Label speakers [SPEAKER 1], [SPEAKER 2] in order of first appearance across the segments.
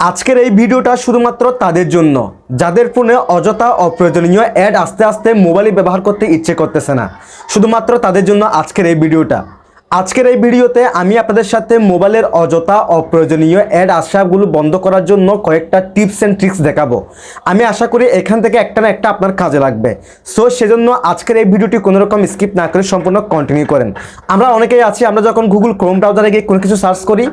[SPEAKER 1] আজকের এই ভিডিওটা শুধুমাত্র তাদের জন্য। যাদের ফোনে অযথা অপ্রয়োজনীয় অ্যাড আস্তে আস্তে মোবাইলে ব্যবহার করতে ইচ্ছে করতেছে না। শুধুমাত্র তাদের জন্য আজকের এই ভিডিওটা। আজকের এই ভিডিওতে আমি আপনাদের সাথে মোবাইলের অযথা অপ্রয়োজনীয় অ্যাড আসাগুলো বন্ধ করার জন্য কয়েকটা টিপস অ্যান্ড ট্রিক্স দেখাবো। আমি আশা করি এখান থেকে একটা না একটা আপনার কাজে লাগবে। সো সেজন্য আজকের এই ভিডিওটি কোনো রকম স্কিপ না করে সম্পূর্ণ কন্টিনিউ করেন। আমরা অনেকেই আছি, আমরা যখন গুগল ক্রোম ব্রাউজারে গিয়ে কোনো কিছু সার্চ করি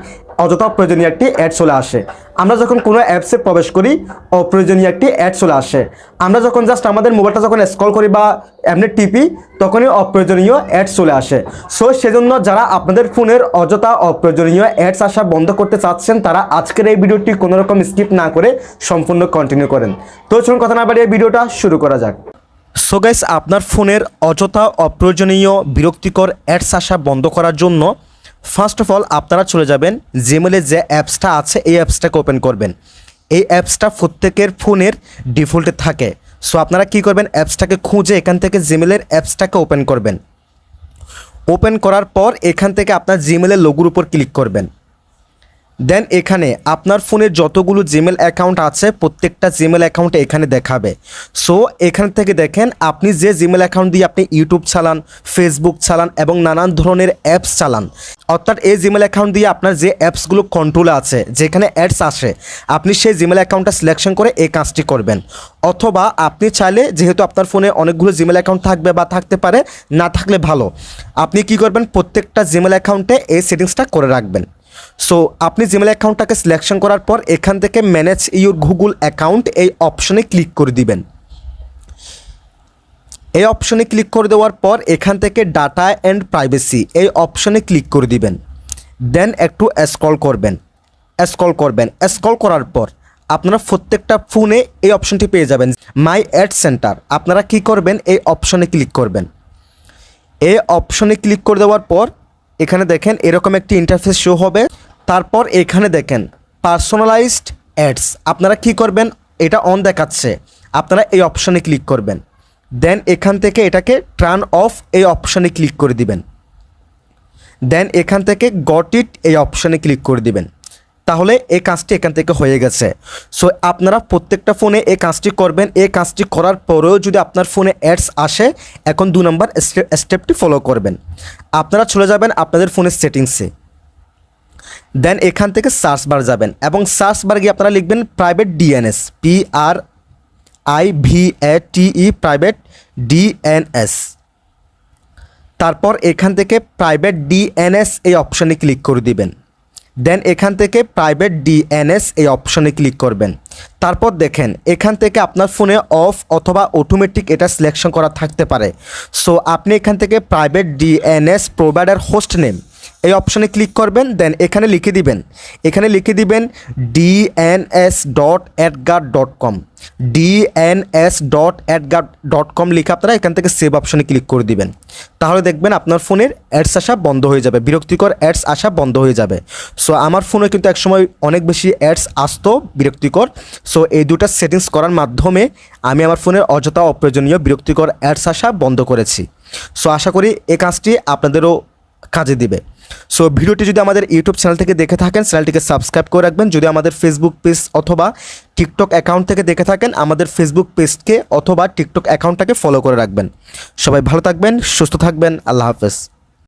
[SPEAKER 1] অযথা প্রয়োজনীয় একটি অ্যাড চলে আসে। আমরা যখন কোনো অ্যাপসে প্রবেশ করি, অপ্রয়োজনীয় একটি অ্যাড চলে আসে। আমরা যখন জাস্ট আমাদের মোবাইলটা যখন স্ক্রল করি বা এমনি টিপি তখনই অপ্রয়োজনীয় অ্যাডস চলে আসে। সো সেজন্য যারা আপনাদের ফোনের অযথা অপ্রয়োজনীয় অ্যাডস আসা বন্ধ করতে চাচ্ছেন, তারা আজকের এই ভিডিওটি কোনো রকম স্কিপ না করে সম্পূর্ণ কন্টিনিউ করেন। তো চলুন কথা না বাড়িয়ে ভিডিওটা শুরু করা যাক। সো গাইস আপনার ফোনের অযথা অপ্রয়োজনীয় বিরক্তিকর অ্যাডস আসা বন্ধ করার জন্য ফার্স্ট অফ অল আপনারা চলে যাবেন জিমেলের যে অ্যাপসটা আছে, এই অ্যাপসটাকে ওপেন করবেন। এই অ্যাপসটা প্রত্যেকের ফোনের ডিফল্টে থাকে। সো আপনারা কি করবেন, অ্যাপসটাকে খুঁজে এখান থেকে জিমেলের অ্যাপসটাকে ওপেন করবেন। ওপেন করার পর এখান থেকে আপনার জিমেলের লোগোর উপর ক্লিক করবেন। দেন এখানে আপনার ফোনের যতগুলো জিমেল অ্যাকাউন্ট আছে, প্রত্যেকটা জিমেল অ্যাকাউন্ট এখানে দেখাবে। সো এখান থেকে দেখেন, আপনি যে জিমেল অ্যাকাউন্ট দিয়ে আপনি ইউটিউব চালান ফেসবুক চালান এবং নানান ধরনের অ্যাপস চালান, অর্থাৎ এই জিমেল অ্যাকাউন্ট দিয়ে আপনার যে অ্যাপসগুলো কন্ট্রোলে আছে, যেখানে অ্যাডস আসে, আপনি সেই জিমেল অ্যাকাউন্টটা সিলেকশন করে এই কাজটি করবেন। অথবা আপনি চাইলে, যেহেতু আপনার ফোনে অনেকগুলো জিমেল অ্যাকাউন্ট থাকবে বা থাকতে পারে, না থাকলে ভালো। আপনি কি করবেন, প্রত্যেকটা জিমেল অ্যাকাউন্টে এই সেটিংসটা করে রাখবেন। সো আপনি জিমেল অ্যাকাউন্টটাকে সিলেকশন করার পর এখান থেকে ম্যানেজ ইউর গুগল অ্যাকাউন্ট এই অপশনে ক্লিক করে দিবেন। এই অপশনে ক্লিক করে দেওয়ার পর এখান থেকে ডাটা অ্যান্ড প্রাইভেসি এই অপশনে ক্লিক করে দিবেন। দেন একটু স্ক্রল করবেন। স্ক্রল করবেন। স্ক্রল করার পর আপনারা প্রত্যেকটা ফোনে এই অপশনটি পেয়ে যাবেন। মাই অ্যাড সেন্টার আপনারা কি করবেন? এই অপশনে ক্লিক করবেন। এই অপশনে ক্লিক করে দেওয়ার পর এখানে দেখেন এরকম একটি ইন্টারফেস শো হবে। তারপর এখানে দেখেন পার্সোনালাইজড অ্যাডস আপনারা কি করবেন? এটা অন দেখাচ্ছে। আপনারা এই অপশানে ক্লিক করবেন। দেন এখান থেকে এটাকে টার্ন অফ এই অপশানে ক্লিক করে দিবেন। দেন এখান থেকে গট ইট এই অপশানে ক্লিক করে দিবেন। তাহলে এই কাজটি এখান থেকে হয়ে গেছে। সো আপনারা প্রত্যেকটা ফোনে এই কাজটি করবেন। এই কাজটি করার পরেও যদি আপনার ফোনে অ্যাডস আসে, এখন দু নম্বর স্টেপটি ফলো করবেন। আপনারা চলে যাবেন আপনাদের ফোনের সেটিংসে দেন এখান থেকে সার্চ বার যাবেন এবং সার্চ বার গিয়ে আপনারা লিখবেন private DNS P R I V A T E private DNS তারপর এখান থেকে প্রাইভেট ডিএনএস এই অপশানে ক্লিক করে দিবেন। দেন এখান থেকে প্রাইভেট ডিএনএস এই অপশনে ক্লিক করবেন। তারপর দেখেন, এখান থেকে আপনার ফোনে অফ অথবা অটোমেটিক এটা সিলেকশন করা থাকতে পারে। সো আপনি এখান থেকে private DNS provider host name এই অপশানে ক্লিক করবেন, দেন এখানে লিখে দিবেন। এখানে লিখে দিবেন DNS dot AdGuard dot com DNS dot AdGuard dot com লিখে আপনারা এখান থেকে সেভ অপশানে ক্লিক করে দিবেন। তাহলে দেখবেন আপনার ফোনের অ্যাডস আসা বন্ধ হয়ে যাবে, বিরক্তিকর অ্যাডস আসা বন্ধ হয়ে যাবে। সো আমার ফোনে কিন্তু একসময় অনেক বেশি অ্যাডস আসতো বিরক্তিকর। সো এই দুটা সেটিংস করার মাধ্যমে আমি আমার ফোনের অযথা অপ্রয়োজনীয় বিরক্তিকর অ্যাডস আসা বন্ধ করেছি। সো আশা করি এই কাজটি আপনাদেরও কাজে দিবে। সো ভিডিওটি যদি আমাদের ইউটিউব চ্যানেল থেকে দেখে থাকেন চ্যানেলটিকে সাবস্ক্রাইব করে রাখবেন। যদি আমাদের ফেসবুক পেজ অথবা টিকটক অ্যাকাউন্ট থেকে দেখে থাকেন, আমাদের ফেসবুক পেজকে অথবা টিকটক অ্যাকাউন্টটাকে ফলো করে রাখবেন। সবাই ভালো থাকবেন, সুস্থ থাকবেন, আল্লাহ হাফেজ।